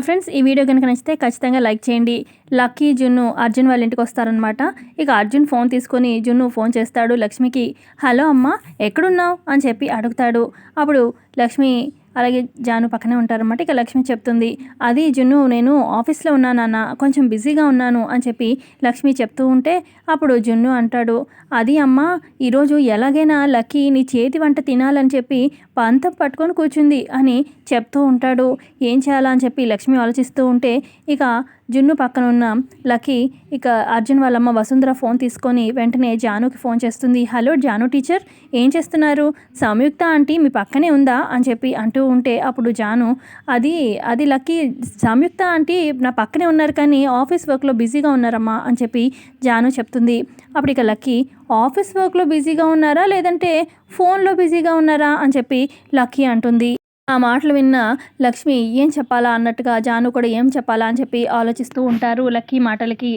Friends ఈ video కనుక నచ్చితే ఖచ్చితంగా లైక్ చేయండి. లక్కీ జున్ను అర్జున్ వాళ్ళ ఇంటికి వస్తారనమాట ఇక అర్జున్ ఫోన్ తీసుకొని జున్ను ఫోన్ చేస్తాడు లక్ష్మికి. హలో అమ్మ ఎక్కడున్నావు? అని చెప్పి అడుగుతాడు. అప్పుడు లక్ష్మి అలాగే జాను పక్కనే ఉంటారన్నమాట. ఇక లక్ష్మి చెప్తుంది అది జున్ను నేను ఆఫీస్లో ఉన్నానన్న కొంచెం బిజీగా ఉన్నాను అని చెప్పి లక్ష్మి చెప్తూ ఉంటే అప్పుడు జున్ను అంటాడు అది అమ్మ ఈరోజు ఎలాగైనా లక్కీ నీ చేతి వంట తినాలని చెప్పి పంతం పట్టుకొని కూర్చుంది అని చెప్తూ ఉంటాడు. ఏం చేయాలా అని చెప్పి లక్ష్మి ఆలోచిస్తూ ఉంటే ఇక జున్ను పక్కన ఉన్న లక్కీ ఇక అర్జున్ వాళ్ళమ్మ వసుంధర ఫోన్ తీసుకొని వెంటనే జానుకి ఫోన్ చేస్తుంది. హలో జాను టీచర్ ఏం చేస్తున్నారు? సంయుక్త ఆంటీ మీ పక్కనే ఉందా? అని చెప్పి అంటూ ఉంటే అప్పుడు జాను అది అది లక్కీ సంయుక్త ఆంటీ నా పక్కనే ఉన్నారు కానీ ఆఫీస్ వర్క్లో బిజీగా ఉన్నారమ్మా అని చెప్పి జాను చెప్తుంది. అప్పుడు ఇక లక్కీ ఆఫీస్ వర్క్లో బిజీగా ఉన్నారా లేదంటే ఫోన్లో బిజీగా ఉన్నారా? అని చెప్పి లక్కీ అంటుంది. ఆ మాటలు విన్న లక్ష్మి ఏం చెప్పాలా అన్నట్టుగా జాను కూడా ఏం చెప్పాలా అని చెప్పి ఆలోచిస్తూ ఉంటారు లక్కీ మాటలకి.